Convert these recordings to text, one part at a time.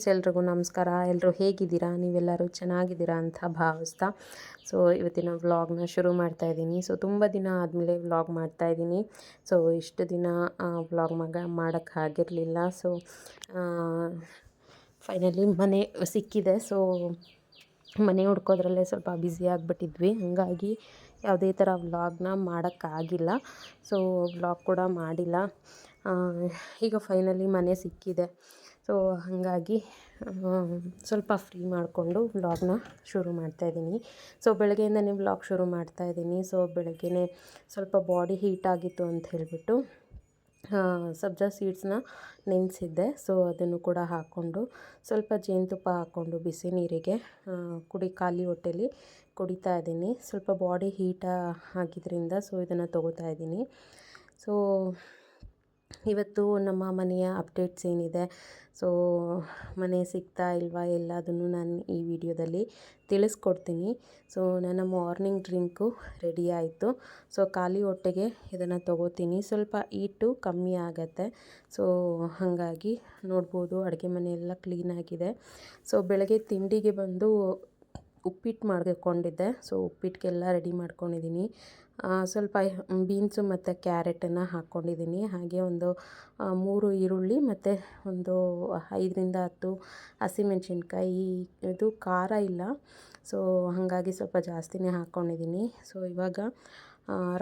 Friends, ಎಲ್ರಿಗೂ ನಮಸ್ಕಾರ. ಎಲ್ಲರೂ ಹೇಗಿದ್ದೀರಾ? ನೀವೆಲ್ಲರೂ ಚೆನ್ನಾಗಿದ್ದೀರಾ ಅಂತ ಭಾವಿಸ್ತಾ. ಸೊ, ಇವತ್ತಿನ ವ್ಲಾಗ್ನ ಶುರು ಮಾಡ್ತಾ ಇದ್ದೀನಿ. ಸೊ, ತುಂಬ ದಿನ ಆದಮೇಲೆ ವ್ಲಾಗ್ ಮಾಡ್ತಾ ಇದ್ದೀನಿ. ಸೊ, ಇಷ್ಟು ದಿನ ವ್ಲಾಗ್ ಮಗ ಮಾಡೋಕ್ಕಾಗಿರಲಿಲ್ಲ ಸೊ ಫೈನಲಿ ಮನೆ ಸಿಕ್ಕಿದೆ. ಸೊ, ಮನೆ ಹುಡ್ಕೋದ್ರಲ್ಲೇ ಸ್ವಲ್ಪ ಬ್ಯುಸಿ ಆಗಿಬಿಟ್ಟಿದ್ವಿ. ಹಾಗಾಗಿ ಯಾವುದೇ ಥರ ವ್ಲಾಗ್ನ ಮಾಡೋಕ್ಕಾಗಿಲ್ಲ ಸೊ, ವ್ಲಾಗ್ ಕೂಡ ಮಾಡಿಲ್ಲ. ಈಗ ಫೈನಲಿ ಮನೆ ಸಿಕ್ಕಿದೆ. ಸೊ ಹಾಗಾಗಿ ಸ್ವಲ್ಪ ಫ್ರೀ ಮಾಡಿಕೊಂಡು ವ್ಲಾಗ್ನ ಶುರು ಮಾಡ್ತಾಯಿದ್ದೀನಿ ಸೊ ಬೆಳಗ್ಗೆಯಿಂದನೇ ವ್ಲಾಗ್ ಶುರು ಮಾಡ್ತಾಯಿದ್ದೀನಿ ಸೊ ಬೆಳಗ್ಗೆನೇ ಸ್ವಲ್ಪ ಬಾಡಿ ಹೀಟ್ ಆಗಿತ್ತು ಅಂತ ಹೇಳಿಬಿಟ್ಟು ಸಬ್ಜಾ ಸೀಡ್ಸ್ನ ನೆನೆಸಿದ್ದೆ. ಸೊ ಅದನ್ನು ಕೂಡ ಹಾಕ್ಕೊಂಡು ಸ್ವಲ್ಪ ಜೇನುತುಪ್ಪ ಹಾಕ್ಕೊಂಡು ಬಿಸಿ ನೀರಿಗೆ ಕುಡಿ ಖಾಲಿ ಹೊಟ್ಟೆಲಿ ಕುಡಿತಾ ಇದ್ದೀನಿ. ಸ್ವಲ್ಪ ಬಾಡಿ ಹೀಟ ಆಗಿದ್ದರಿಂದ ಸೊ ಇದನ್ನು ತೊಗೋತಾ ಇದ್ದೀನಿ. ಸೊ ಇವತ್ತು ನಮ್ಮ ಮನೆಯ ಅಪ್ಡೇಟ್ಸ್ ಏನಿದೆ? ಸೊ ಮನೆ ಸಿಗ್ತಾ ಇಲ್ವಾ ಎಲ್ಲದನ್ನು ನಾನು ಈ ವಿಡಿಯೋದಲ್ಲಿ ತಿಳಿಸ್ಕೊಡ್ತೀನಿ. ಸೊ ನನ್ನ ಮಾರ್ನಿಂಗ್ ಡ್ರಿಂಕು ರೆಡಿ ಆಯಿತು. ಸೊ ಖಾಲಿ ಹೊಟ್ಟೆಗೆ ಇದನ್ನು ತೊಗೋತೀನಿ. ಸ್ವಲ್ಪ ಈಟು ಕಮ್ಮಿ ಆಗುತ್ತೆ. ಸೊ ಹಾಗಾಗಿ ನೋಡ್ಬೋದು ಅಡುಗೆ ಮನೆಯೆಲ್ಲ ಕ್ಲೀನಾಗಿದೆ ಸೊ ಬೆಳಗ್ಗೆ ತಿಂಡಿಗೆ ಬಂದು ಉಪ್ಪಿಟ್ಟು ಮಾಡ್ಕೊಂಡಿದ್ದೆ. ಸೊ ಉಪ್ಪಿಟ್ಟಿಗೆಲ್ಲ ರೆಡಿ ಮಾಡ್ಕೊಂಡಿದ್ದೀನಿ ಸ್ವಲ್ಪ ಬೀನ್ಸು ಮತ್ತು ಕ್ಯಾರೆಟನ್ನು ಹಾಕ್ಕೊಂಡಿದ್ದೀನಿ ಹಾಗೆ ಒಂದು ಮೂರು ಈರುಳ್ಳಿ ಮತ್ತು ಒಂದು ಐದರಿಂದ ಹತ್ತು ಹಸಿಮೆಣ್ಸಿನ್ಕಾಯಿ. ಇದು ಖಾರ ಇಲ್ಲ. ಸೊ ಹಾಗಾಗಿ ಸ್ವಲ್ಪ ಜಾಸ್ತಿನೇ ಹಾಕ್ಕೊಂಡಿದ್ದೀನಿ ಸೊ ಇವಾಗ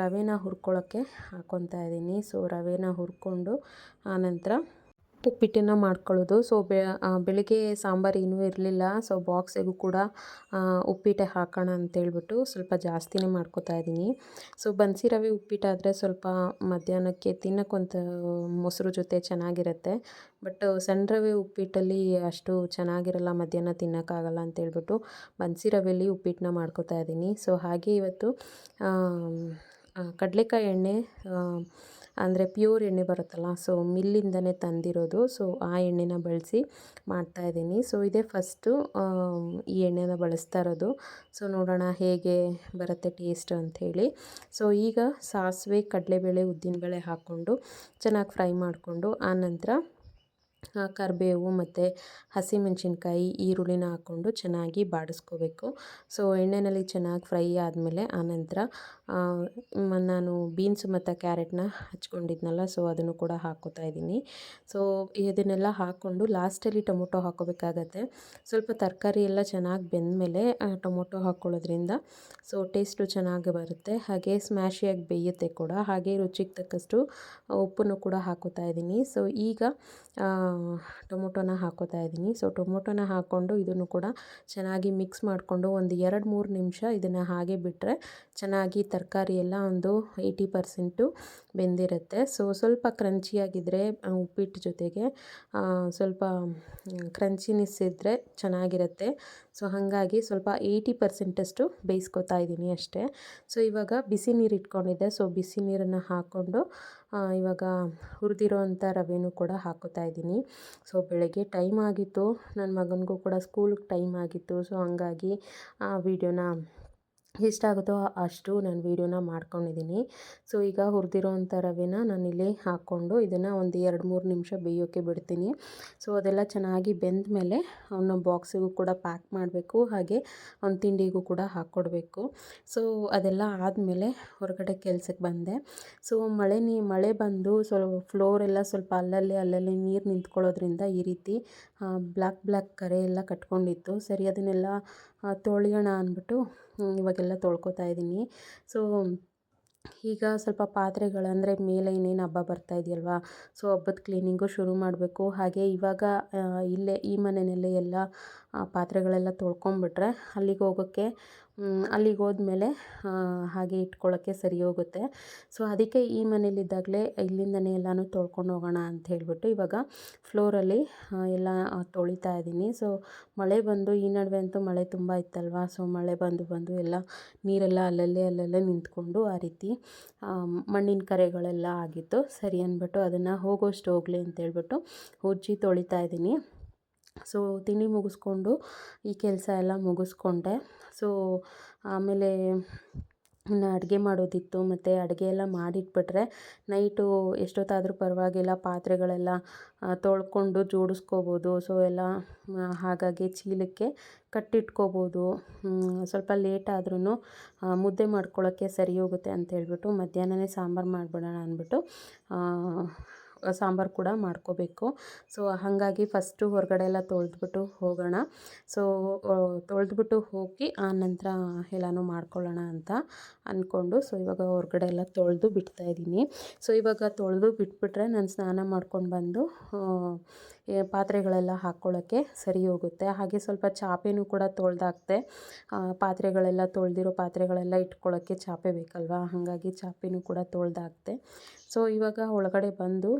ರವೆನ ಹುರ್ಕೊಳ್ಳೋಕ್ಕೆ ಹಾಕ್ಕೊತಾ ಇದ್ದೀನಿ ಸೊ ರವೆನ ಹುರ್ಕೊಂಡು ಆನಂತರ ಉಪ್ಪಿಟ್ಟನ್ನು ಮಾಡ್ಕೊಳ್ಳೋದು. ಸೊ ಬೆಳಿಗ್ಗೆ ಸಾಂಬಾರು ಏನೂ ಇರಲಿಲ್ಲ. ಸೊ ಬಾಕ್ಸಿಗೂ ಕೂಡ ಉಪ್ಪಿಟ್ಟೆ ಹಾಕೋಣ ಅಂತೇಳ್ಬಿಟ್ಟು ಸ್ವಲ್ಪ ಜಾಸ್ತಿನೇ ಮಾಡ್ಕೋತಾ ಇದ್ದೀನಿ. ಸೊ ಬನ್ಸಿ ರವೆ ಉಪ್ಪಿಟ್ಟಾದರೆ ಸ್ವಲ್ಪ ಮಧ್ಯಾಹ್ನಕ್ಕೆ ತಿನ್ನೋಕ್ಕೊಂತ ಮೊಸರು ಜೊತೆ ಚೆನ್ನಾಗಿರುತ್ತೆ. ಬಟ್ ಸಣ್ಣ ರವೆ ಉಪ್ಪಿಟ್ಟಲ್ಲಿ ಅಷ್ಟು ಚೆನ್ನಾಗಿರಲ್ಲ, ಮಧ್ಯಾಹ್ನ ತಿನ್ನೋಕ್ಕಾಗಲ್ಲ ಅಂತೇಳ್ಬಿಟ್ಟು ಬನ್ಸಿ ರವೆಯಲ್ಲಿ ಉಪ್ಪಿಟ್ಟನ್ನ ಮಾಡ್ಕೋತಾ ಇದ್ದೀನಿ. ಸೊ ಹಾಗೆ ಇವತ್ತು ಕಡಲೆಕಾಯಿ ಎಣ್ಣೆ ಅಂದರೆ ಪ್ಯೂರ್ ಎಣ್ಣೆ ಬರುತ್ತಲ್ಲ, ಸೊ ಮಿಲ್ಲಿಂದನೇ ತಂದಿರೋದು. ಸೊ ಆ ಎಣ್ಣೆನ ಬಳಸಿ ಮಾಡ್ತಾ ಇದ್ದೀನಿ. ಸೊ ಇದೇ ಫಸ್ಟು ಈ ಎಣ್ಣೆನ ಬಳಸ್ತಾ ಇರೋದು. ಸೊ ನೋಡೋಣ ಹೇಗೆ ಬರುತ್ತೆ ಟೇಸ್ಟ್ ಅಂಥೇಳಿ. ಸೊ ಈಗ ಸಾಸಿವೆ, ಕಡಲೆಬೇಳೆ, ಉದ್ದಿನಬೇಳೆ ಹಾಕ್ಕೊಂಡು ಚೆನ್ನಾಗಿ ಫ್ರೈ ಮಾಡಿಕೊಂಡು ಆನಂತರ ಕರಿಬೇವು ಮತ್ತು ಹಸಿಮೆಣ್ಸಿನ್ಕಾಯಿ, ಈರುಳ್ಳಿನ ಹಾಕ್ಕೊಂಡು ಚೆನ್ನಾಗಿ ಬಾಡಿಸ್ಕೋಬೇಕು. ಸೊ ಎಣ್ಣೆಯಲ್ಲಿ ಚೆನ್ನಾಗಿ ಫ್ರೈ ಆದಮೇಲೆ ಆನಂತರ ನಾನು ಬೀನ್ಸ್ ಮತ್ತು ಕ್ಯಾರೆಟ್ನ ಹಚ್ಕೊಂಡಿದ್ನಲ್ಲ ಸೊ ಅದನ್ನು ಕೂಡ ಹಾಕೋತಾ ಇದ್ದೀನಿ. ಸೊ ಇದನ್ನೆಲ್ಲ ಹಾಕ್ಕೊಂಡು ಲಾಸ್ಟಲ್ಲಿ ಟೊಮೊಟೊ ಹಾಕೋಬೇಕಾಗತ್ತೆ. ಸ್ವಲ್ಪ ತರಕಾರಿ ಎಲ್ಲ ಚೆನ್ನಾಗಿ ಬೆಂದಮೇಲೆ ಟೊಮೊಟೊ ಹಾಕ್ಕೊಳ್ಳೋದ್ರಿಂದ ಸೊ ಟೇಸ್ಟು ಚೆನ್ನಾಗಿ ಬರುತ್ತೆ. ಹಾಗೆ ಸ್ಮ್ಯಾಶಿಯಾಗಿ ಬೇಯುತ್ತೆ ಕೂಡ. ಹಾಗೆ ರುಚಿಗೆ ತಕ್ಕಷ್ಟು ಉಪ್ಪನ್ನು ಕೂಡ ಹಾಕೋತಾ ಇದ್ದೀನಿ. ಸೊ ಈಗ ಟೊಮೊಟೊನ ಹಾಕೋತಾ ಇದ್ದೀನಿ. ಸೊ ಟೊಮೊಟೊನ ಹಾಕ್ಕೊಂಡು ಇದನ್ನು ಕೂಡ ಚೆನ್ನಾಗಿ ಮಿಕ್ಸ್ ಮಾಡಿಕೊಂಡು ಒಂದು ಎರಡು ಮೂರು ನಿಮಿಷ ಇದನ್ನು ಹಾಗೆ ಬಿಟ್ಟರೆ ಚೆನ್ನಾಗಿ ತರಕಾರಿ ಎಲ್ಲ ಒಂದು ಏಯ್ಟಿ ಪರ್ಸೆಂಟು ಬೆಂದಿರುತ್ತೆ. ಸೊ ಸ್ವಲ್ಪ ಕ್ರಂಚಿಯಾಗಿದ್ದರೆ ಉಪ್ಪಿಟ್ಟು ಜೊತೆಗೆ ಸ್ವಲ್ಪ ಕ್ರಂಚಿನಿಸ್ ಇದ್ದರೆ ಚೆನ್ನಾಗಿರುತ್ತೆ. ಸೊ ಹಾಗಾಗಿ ಸ್ವಲ್ಪ ಏಯ್ಟಿ ಪರ್ಸೆಂಟಷ್ಟು ಬೇಯಿಸ್ಕೊತಾ ಇದ್ದೀನಿ ಅಷ್ಟೇ. ಸೊ ಇವಾಗ ಬಿಸಿ ನೀರು ಇಟ್ಕೊಂಡಿದ್ದೆ. ಸೊ ಬಿಸಿ ನೀರನ್ನು ಹಾಕ್ಕೊಂಡು ಇವಾಗ ಹುರಿದಿರೋ ಅಂಥ ರವೆನೂ ಕೂಡ ಹಾಕೋತಾ ಇದ್ದೀನಿ. ಸೊ, ಬೆಳಗ್ಗೆ ಟೈಮ್ ಆಗಿತ್ತು. ನನ್ನ ಮಗನಿಗೂ ಕೂಡ ಸ್ಕೂಲ್ಗೆ ಟೈಮ್ ಆಗಿತ್ತು. ಸೊ, ಹಂಗಾಗಿ ಆ, ವಿಡಿಯೋನ ಎಷ್ಟಾಗುತ್ತೋ ಅಷ್ಟು ನಾನು ವೀಡಿಯೋನ ಮಾಡ್ಕೊಂಡಿದ್ದೀನಿ. ಸೊ, ಈಗ ಹುರಿದಿರೋವಂಥ ರವೆನ ನಾನಿಲ್ಲಿ ಹಾಕ್ಕೊಂಡು ಇದನ್ನು ಒಂದು ಎರಡು ಮೂರು ನಿಮಿಷ ಬೇಯೋಕ್ಕೆ ಬಿಡ್ತೀನಿ. ಸೊ, ಅದೆಲ್ಲ ಚೆನ್ನಾಗಿ ಬೆಂದ ಮೇಲೆ ಅವನ್ನ ಬಾಕ್ಸಿಗೂ ಕೂಡ ಪ್ಯಾಕ್ ಮಾಡಬೇಕು. ಹಾಗೆ ಅವ್ನ ತಿಂಡಿಗೂ ಕೂಡ ಹಾಕ್ಕೊಡ್ಬೇಕು ಸೊ, ಅದೆಲ್ಲ ಆದಮೇಲೆ ಹೊರಗಡೆ ಕೆಲಸಕ್ಕೆ ಬಂದೆ. ಸೊ, ಮಳೆ ನೀ, ಮಳೆ ಬಂದು ಸ್ವಲ್ಪ ಫ್ಲೋರೆಲ್ಲ ಸ್ವಲ್ಪ ಅಲ್ಲಲ್ಲಿ ಅಲ್ಲಲ್ಲಿ ನೀರು ನಿಂತ್ಕೊಳ್ಳೋದ್ರಿಂದ ಈ ರೀತಿ ಬ್ಲ್ಯಾಕ್ ಬ್ಲ್ಯಾಕ್ ಕರೆ ಎಲ್ಲ ಕಟ್ಕೊಂಡಿತ್ತು. ಸರಿ, ಅದನ್ನೆಲ್ಲ ತೊಳೆಯೋಣ ಅಂದ್ಬಿಟ್ಟು ಇವಾಗೆಲ್ಲ ತೊಳ್ಕೊತಾ ಇದ್ದೀನಿ. ಸೊ ಈಗ ಸ್ವಲ್ಪ ಪಾತ್ರೆಗಳಂದರೆ ಮೇಲೆ ಇನ್ನೇನು ಹಬ್ಬ ಬರ್ತಾ ಇದೆಯಲ್ವಾ? ಸೊ ಹಬ್ಬದ ಕ್ಲೀನಿಂಗು ಶುರು ಮಾಡಬೇಕು. ಹಾಗೆ ಇವಾಗ ಇಲ್ಲೇ ಈ ಮನೆಯಲ್ಲೇ ಎಲ್ಲ ಪಾತ್ರೆಗಳೆಲ್ಲ ತೊಳ್ಕೊಂಬಿಟ್ರೆ ಅಲ್ಲಿಗೆ ಹೋಗೋಕ್ಕೆ ಅಲ್ಲಿಗೆ ಹೋದ್ಮೇಲೆ ಹಾಗೆ ಇಟ್ಕೊಳ್ಳೋಕ್ಕೆ ಸರಿ ಹೋಗುತ್ತೆ. ಸೊ, ಅದಕ್ಕೆ ಈ ಮನೇಲಿದ್ದಾಗಲೇ ಇಲ್ಲಿಂದನೇ ಎಲ್ಲನೂ ತೊಳ್ಕೊಂಡು ಹೋಗೋಣ ಅಂತ ಹೇಳಿಬಿಟ್ಟು ಇವಾಗ ಫ್ಲೋರಲ್ಲಿ ಎಲ್ಲ ತೊಳಿತಾ ಇದ್ದೀನಿ. ಸೊ, ಮಳೆ ಬಂದು ಈ ನಡುವೆ ಅಂತೂ ಮಳೆ ತುಂಬ ಇತ್ತಲ್ವ? ಸೊ, ಮಳೆ ಬಂದು ಬಂದು ಎಲ್ಲ ನೀರೆಲ್ಲ ಅಲ್ಲಲ್ಲೇ ಅಲ್ಲಲ್ಲೇ ನಿಂತ್ಕೊಂಡು ಆ ರೀತಿ ಮಣ್ಣಿನ ಕರೆಗಳೆಲ್ಲ ಆಗಿತ್ತು. ಸರಿ ಅಂದ್ಬಿಟ್ಟು ಅದನ್ನು ಹೋಗೋಷ್ಟು ಹೋಗಲಿ ಅಂತೇಳ್ಬಿಟ್ಟು ಉಜ್ಜಿ ತೊಳಿತಾ ಇದ್ದೀನಿ. ಸೊ ತಿಂಡಿ ಮುಗಿಸ್ಕೊಂಡು ಈ ಕೆಲಸ ಎಲ್ಲ ಮುಗಿಸ್ಕೊಂಡೆ. ಸೊ ಆಮೇಲೆ ಇನ್ನು ಅಡುಗೆ ಮಾಡೋದಿತ್ತು. ಮತ್ತು ಅಡುಗೆ ಎಲ್ಲ ಮಾಡಿಟ್ಬಿಟ್ರೆ ನೈಟು ಎಷ್ಟೊತ್ತಾದರೂ ಪರವಾಗಿಲ್ಲ. ಪಾತ್ರೆಗಳೆಲ್ಲ ತೊಳ್ಕೊಂಡು ಜೋಡಿಸ್ಕೋಬೋದು. ಸೊ ಎಲ್ಲ ಹಾಗಾಗಿ ಚೀಲಕ್ಕೆ ಕಟ್ಟಿಟ್ಕೋಬೋದು. ಸ್ವಲ್ಪ ಲೇಟ್ ಆದ್ರೂ ಮುದ್ದೆ ಮಾಡ್ಕೊಳ್ಳೋಕ್ಕೆ ಸರಿ ಹೋಗುತ್ತೆ ಅಂತ ಹೇಳ್ಬಿಟ್ಟು ಮಧ್ಯಾಹ್ನನೇ ಸಾಂಬಾರು ಮಾಡಿಬಿಡೋಣ ಅಂದ್ಬಿಟ್ಟು ಸಾಂಬಾರು ಕೂಡ ಮಾಡ್ಕೋಬೇಕು. ಸೊ ಹಾಗಾಗಿ ಫಸ್ಟು ಹೊರಗಡೆ ಎಲ್ಲ ತೊಳೆದ್ಬಿಟ್ಟು ಹೋಗೋಣ. ಸೊ ತೊಳೆದ್ಬಿಟ್ಟು ಹೋಗಿ ಆನಂತರ ಎಲ್ಲನೂ ಮಾಡ್ಕೊಳ್ಳೋಣ ಅಂತ ಅಂದ್ಕೊಂಡು ಸೊ ಇವಾಗ ಹೊರಗಡೆ ಎಲ್ಲ ತೊಳೆದು ಬಿಡ್ತಾಯಿದ್ದೀನಿ ಸೊ ಇವಾಗ ತೊಳೆದು ಬಿಟ್ಬಿಟ್ರೆ ನಾನು ಸ್ನಾನ ಮಾಡ್ಕೊಂಡು ಬಂದು ಪಾತ್ರೆಗಳೆಲ್ಲ ಹಾಕ್ಕೊಳ್ಳೋಕ್ಕೆ ಸರಿ ಹೋಗುತ್ತೆ. ಹಾಗೆ ಸ್ವಲ್ಪ ಚಾಪೆನೂ ಕೂಡ ತೊಳೆದಾಕ್ತೆ. ಪಾತ್ರೆಗಳೆಲ್ಲ ತೊಳೆದಿರೋ ಪಾತ್ರೆಗಳೆಲ್ಲ ಇಟ್ಕೊಳ್ಳೋಕ್ಕೆ ಚಾಪೆ ಬೇಕಲ್ವಾ? ಹಾಗಾಗಿ ಚಾಪೆನೂ ಕೂಡ ತೊಳೆದಾಕ್ತೆ. ಸೊ ಇವಾಗ ಒಳಗಡೆ ಬಂದು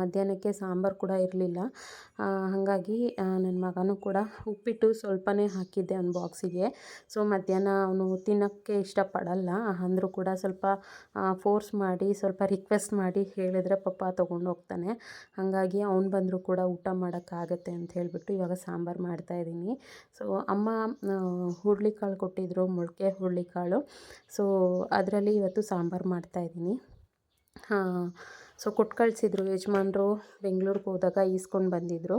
ಮಧ್ಯಾಹ್ನಕ್ಕೆ ಸಾಂಬಾರು ಕೂಡ ಇರಲಿಲ್ಲ. ಹಾಗಾಗಿ ನನ್ನ ಮಗನೂ ಕೂಡ ಉಪ್ಪಿಟ್ಟು ಸ್ವಲ್ಪನೇ ಹಾಕಿದ್ದೆ ಅವ್ನ ಬಾಕ್ಸಿಗೆ. ಸೊ, ಮಧ್ಯಾಹ್ನ ಅವನು ತಿನ್ನೋಕ್ಕೆ ಇಷ್ಟಪಡಲ್ಲ. ಅಂದರೂ ಕೂಡ ಸ್ವಲ್ಪ ಫೋರ್ಸ್ ಮಾಡಿ, ಸ್ವಲ್ಪ ರಿಕ್ವೆಸ್ಟ್ ಮಾಡಿ ಹೇಳಿದ್ರೆ ಪಪ್ಪ ತೊಗೊಂಡು ಹೋಗ್ತಾನೆ. ಹಾಗಾಗಿ ಅವ್ನು ಬಂದರೂ ಕೂಡ ಊಟ ಮಾಡೋಕ್ಕಾಗತ್ತೆ ಅಂತ ಹೇಳಿಬಿಟ್ಟು ಇವಾಗ ಸಾಂಬಾರು ಮಾಡ್ತಾಯಿದ್ದೀನಿ ಸೊ, ಅಮ್ಮ ಹುರುಳಿಕಾಳು ಕೊಟ್ಟಿದ್ದರು ಮೊಳಕೆ ಹುರುಳಿಕಾಳು. ಸೊ, ಅದರಲ್ಲಿ ಇವತ್ತು ಸಾಂಬಾರು ಮಾಡ್ತಾಯಿದ್ದೀನಿ ಹಾಂ ಸೊ ಕೊಟ್ಟು ಕಳಿಸಿದ್ರು ಯಜಮಾನ್ರು ಬೆಂಗ್ಳೂರಿಗೆ ಹೋದಾಗ ಈಸ್ಕೊಂಡು ಬಂದಿದ್ದರು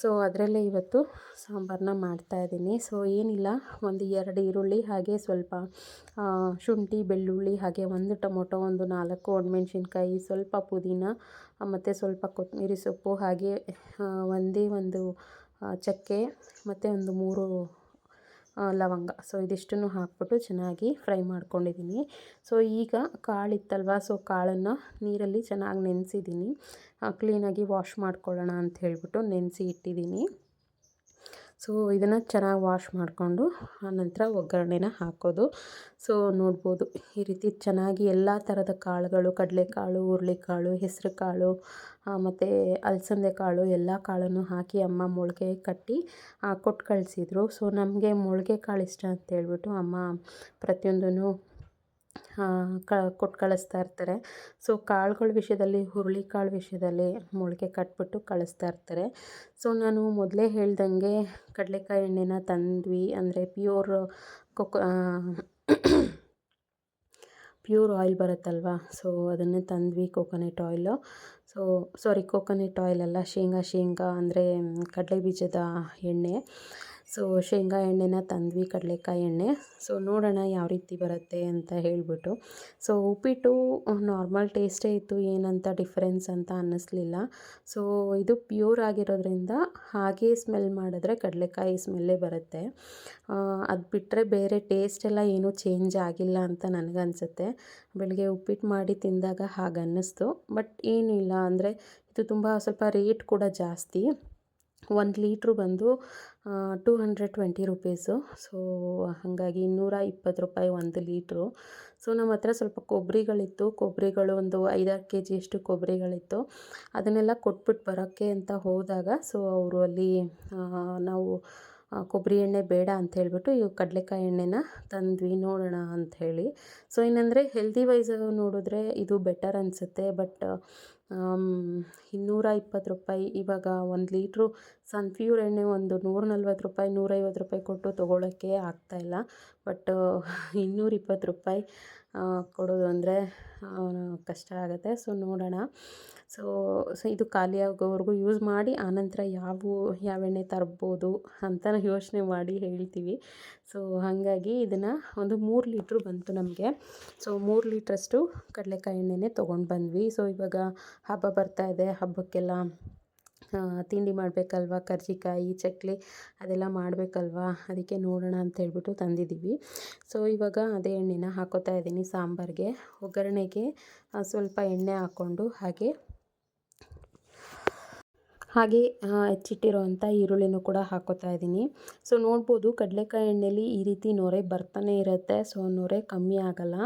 ಸೊ ಅದರಲ್ಲೇ ಇವತ್ತು ಸಾಂಬಾರನ್ನ ಮಾಡ್ತಾಯಿದ್ದೀನಿ ಸೊ ಏನಿಲ್ಲ, ಒಂದು ಎರಡು ಈರುಳ್ಳಿ ಹಾಗೆ ಸ್ವಲ್ಪ ಶುಂಠಿ, ಬೆಳ್ಳುಳ್ಳಿ ಹಾಗೆ ಒಂದು ಟೊಮೊಟೊ, ಒಂದು ನಾಲ್ಕು ಒಣಮೆಣ್ಸಿನ್ಕಾಯಿ, ಸ್ವಲ್ಪ ಪುದೀನ ಮತ್ತು ಸ್ವಲ್ಪ ಕೊತ್ತಂಬರಿ ಸೊಪ್ಪು ಹಾಗೆ ಒಂದೇ ಒಂದು ಚಕ್ಕೆ, ಮತ್ತು ಒಂದು ಮೂರು ಲವಂಗ. ಸೊ ಇದಿಷ್ಟನ್ನು ಹಾಕ್ಬಿಟ್ಟು ಚೆನ್ನಾಗಿ ಫ್ರೈ ಮಾಡ್ಕೊಂಡಿದ್ದೀನಿ. ಸೊ ಈಗ ಕಾಳಿತ್ತಲ್ವ? ಸೊ ಕಾಳನ್ನು ನೀರಲ್ಲಿ ಚೆನ್ನಾಗಿ ನೆನೆಸಿದ್ದೀನಿ. ಕ್ಲೀನಾಗಿ ವಾಶ್ ಮಾಡ್ಕೊಳ್ಳೋಣ ಅಂತ ಹೇಳ್ಬಿಟ್ಟು ನೆನೆಸಿ ಇಟ್ಟಿದ್ದೀನಿ. ಸೊ ಇದನ್ನು ಚೆನ್ನಾಗಿ ವಾಶ್ ಮಾಡಿಕೊಂಡು ಆನಂತರ ಒಗ್ಗರಣೆನ ಹಾಕೋದು. ಸೊ ನೋಡ್ಬೋದು, ಈ ರೀತಿ ಚೆನ್ನಾಗಿ ಎಲ್ಲ ಥರದ ಕಾಳುಗಳು, ಕಡಲೆಕಾಳು, ಹುರುಳಿಕಾಳು ಹೆಸರು ಕಾಳು ಮತ್ತು ಅಲಸಂದೆ ಕಾಳು ಎಲ್ಲ ಕಾಳನ್ನು ಹಾಕಿ ಅಮ್ಮ ಮೊಳಕೆ ಕಟ್ಟಿ ಕೊಟ್ಟು ಕಳಿಸಿದ್ರು. ಸೊ ನಮಗೆ ಮೊಳಕೆ ಕಾಳು ಇಷ್ಟ ಅಂತ ಹೇಳ್ಬಿಟ್ಟು ಅಮ್ಮ ಪ್ರತಿಯೊಂದನ್ನು ಕ ಕೊಟ್ಟು ಕಳಿಸ್ತಾ ಇರ್ತಾರೆ. ಸೊ ಕಾಳುಗಳ ವಿಷಯದಲ್ಲಿ, ಹುರುಳಿ ಕಾಳು ವಿಷಯದಲ್ಲಿ ಮೊಳಕೆ ಕಟ್ಬಿಟ್ಟು ಕಳಿಸ್ತಾ ಇರ್ತಾರೆ. ಸೊ ನಾನು ಮೊದಲೇ ಹೇಳ್ದಂಗೆ ಕಡಲೆಕಾಯಿ ಎಣ್ಣೆನ ತಂದ್ವಿ ಅಂದರೆ ಪ್ಯೂರ್ ಕೊಕ್ ಪ್ಯೂರ್ ಆಯಿಲ್ ಬರುತ್ತಲ್ವ? ಸೊ ಅದನ್ನೇ ತಂದ್ವಿ coconut oil. So sorry coconut oil ಅಲ್ಲ, ಶೇಂಗಾ ಶೇಂಗಾ ಅಂದರೆ ಕಡಲೆ ಬೀಜದ ಎಣ್ಣೆ. ಸೊ ಶೇಂಗಾ ಎಣ್ಣೆನ ತಂದ್ವಿ, ಕಡಲೆಕಾಯಿ ಎಣ್ಣೆ. ಸೊ ನೋಡೋಣ ಯಾವ ರೀತಿ ಬರುತ್ತೆ ಅಂತ ಹೇಳಿಬಿಟ್ಟು. ಸೊ ಉಪ್ಪಿಟ್ಟು ನಾರ್ಮಲ್ ಟೇಸ್ಟೇ ಇತ್ತು, ಏನಂತ ಡಿಫ್ರೆನ್ಸ್ ಅಂತ ಅನ್ನಿಸ್ಲಿಲ್ಲ. ಸೊ ಇದು ಪ್ಯೂರ್ ಆಗಿರೋದ್ರಿಂದ ಹಾಗೇ ಸ್ಮೆಲ್ ಮಾಡಿದ್ರೆ ಕಡಲೆಕಾಯಿ ಸ್ಮೆಲ್ಲೇ ಬರುತ್ತೆ. ಅದು ಬಿಟ್ಟರೆ ಬೇರೆ ಟೇಸ್ಟ್ ಎಲ್ಲ ಏನೂ ಚೇಂಜ್ ಆಗಿಲ್ಲ ಅಂತ ನನಗನ್ಸುತ್ತೆ ಬೆಳಗ್ಗೆ ಉಪ್ಪಿಟ್ಟು ಮಾಡಿ ತಿಂದಾಗ ಹಾಗೆ ಅನ್ನಿಸ್ತು ಬಟ್ ಏನಿಲ್ಲ, ಅಂದರೆ ಇದು ತುಂಬ ಸ್ವಲ್ಪ ರೇಟ್ ಕೂಡ ಜಾಸ್ತಿ. ಒಂದು ಲೀಟ್ರು ಬಂದು two hundred twenty rupees. So, ಹಾಗಾಗಿ ಇನ್ನೂರ ಇಪ್ಪತ್ತು ರೂಪಾಯಿ ಒಂದು ಲೀಟ್ರು. ಸೊ, ನಮ್ಮ ಹತ್ರ ಸ್ವಲ್ಪ ಕೊಬ್ಬರಿಗಳಿತ್ತು. ಕೊಬ್ಬರಿಗಳು ಒಂದು ಐದಾರು ಕೆ ಜಿಯಷ್ಟು ಕೊಬ್ಬರಿಗಳಿತ್ತು. ಅದನ್ನೆಲ್ಲ ಕೊಟ್ಬಿಟ್ಟು ಬರೋಕ್ಕೆ ಅಂತ ಹೋದಾಗ, ಸೊ, ಅವರು ಅಲ್ಲಿ ನಾವು ಕೊಬ್ಬರಿ ಎಣ್ಣೆ ಬೇಡ ಅಂತ ಹೇಳಿಬಿಟ್ಟು ಇವು ಕಡಲೆಕಾಯಿ ಎಣ್ಣೆನ ತಂದ್ವಿ, ನೋಡೋಣ ಹೇಳಿ. ಸೊ ಏನಂದರೆ ಹೆಲ್ದಿ ವೈಸ್ ನೋಡಿದ್ರೆ ಇದು ಬೆಟರ್ ಅನಿಸುತ್ತೆ. ಬಟ್ ಇನ್ನೂರ ಇಪ್ಪತ್ತು ರೂಪಾಯಿ. ಇವಾಗ ಒಂದು ಲೀಟ್ರು ಸನ್ಫ್ಯೂರ್ ಎಣ್ಣೆ ಒಂದು ನೂರ ನಲ್ವತ್ತು ರೂಪಾಯಿ, ನೂರೈವತ್ತು ರೂಪಾಯಿ ಕೊಟ್ಟು ತೊಗೊಳಕ್ಕೆ ಆಗ್ತಾಯಿಲ್ಲ ಬಟ್ ಇನ್ನೂರ ಇಪ್ಪತ್ತು ರೂಪಾಯಿ ಕೊಡೋದು ಅಂದರೆ ಕಷ್ಟ ಆಗುತ್ತೆ. ಸೊ, ನೋಡೋಣ. ಸೊ ಸೊ ಇದು ಖಾಲಿಯಾಗೋವರೆಗೂ ಯೂಸ್ ಮಾಡಿ, ಆನಂತರ ಯಾವ ಯಾವ ಎಣ್ಣೆ ತರ್ಬೋದು ಅಂತ ಯೋಚನೆ ಮಾಡಿ ಹೇಳ್ತೀವಿ. ಸೊ ಹಾಗಾಗಿ ಇದನ್ನು ಒಂದು ಮೂರು ಲೀಟ್ರು ಬಂತು ನಮಗೆ. ಸೊ ಮೂರು ಲೀಟ್ರಷ್ಟು ಕಡಲೆಕಾಯಿ ಎಣ್ಣೆನೇ ತೊಗೊಂಡು ಬಂದ್ವಿ. ಸೊ ಇವಾಗ ಹಬ್ಬ ಬರ್ತಾ ಇದೆ. ಹಬ್ಬಕ್ಕೆಲ್ಲ ತಿಂಡಿ ಮಾಡಬೇಕಲ್ವ? ಕರ್ಜಿಕಾಯಿ, ಚಕ್ಲಿ ಅದೆಲ್ಲ ಮಾಡಬೇಕಲ್ವ? ಅದಕ್ಕೆ ನೋಡೋಣ ಅಂತ ಹೇಳ್ಬಿಟ್ಟು ತಂದಿದ್ದೀವಿ. ಸೊ ಇವಾಗ ಅದೇ ಎಣ್ಣೆನ ಹಾಕೋತಾ ಇದ್ದೀನಿ ಸಾಂಬಾರಿಗೆ. ಒಗ್ಗರಣೆಗೆ ಸ್ವಲ್ಪ ಎಣ್ಣೆ ಹಾಕ್ಕೊಂಡು ಹಾಗೆ ಹಾಗೆ ಹೆಚ್ಚಿಟ್ಟಿರೋವಂಥ ಈರುಳ್ಳಿನೂ ಕೂಡ ಹಾಕೋತಾ ಇದ್ದೀನಿ. ಸೊ ನೋಡ್ಬೋದು ಕಡಲೆಕಾಯಿ ಎಣ್ಣೆಲಿ ಈ ರೀತಿ ನೊರೆ ಬರ್ತಾನೆ ಇರುತ್ತೆ. ಸೊ ನೊರೆ ಕಮ್ಮಿ ಆಗಲ್ಲ.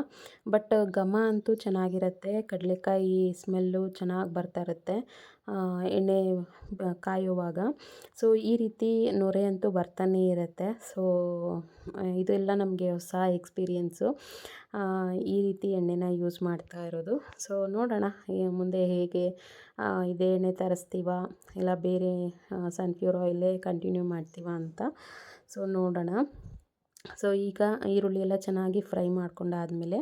ಬಟ್ ಘಮ ಅಂತೂ ಚೆನ್ನಾಗಿರುತ್ತೆ. ಕಡಲೆಕಾಯಿ ಸ್ಮೆಲ್ಲು ಚೆನ್ನಾಗಿ ಬರ್ತಾ ಇರುತ್ತೆ ಎಣ್ಣೆ ಕಾಯುವಾಗ. ಸೊ ಈ ರೀತಿ ನೊರೆ ಅಂತೂ ಬರ್ತಾನೆ ಇರುತ್ತೆ. ಸೊ ಇದೆಲ್ಲ ನಮಗೆ ಹೊಸ ಎಕ್ಸ್ಪೀರಿಯೆನ್ಸು ಈ ರೀತಿ ಎಣ್ಣೆನ ಯೂಸ್ ಮಾಡ್ತಾ ಇರೋದು. ಸೊ ನೋಡೋಣ ಮುಂದೆ ಹೇಗೆ ಇದೇ ಎಣ್ಣೆ ತರಿಸ್ತೀವ, ಇಲ್ಲ ಬೇರೆ ಸನ್ಫ್ಯೂರ್ ಆಯಿಲೇ ಕಂಟಿನ್ಯೂ ಮಾಡ್ತೀವ ಅಂತ. ಸೊ ನೋಡೋಣ. ಸೊ ಈಗ ಈರುಳ್ಳಿ ಎಲ್ಲ ಚೆನ್ನಾಗಿ ಫ್ರೈ ಮಾಡ್ಕೊಂಡಾದಮೇಲೆ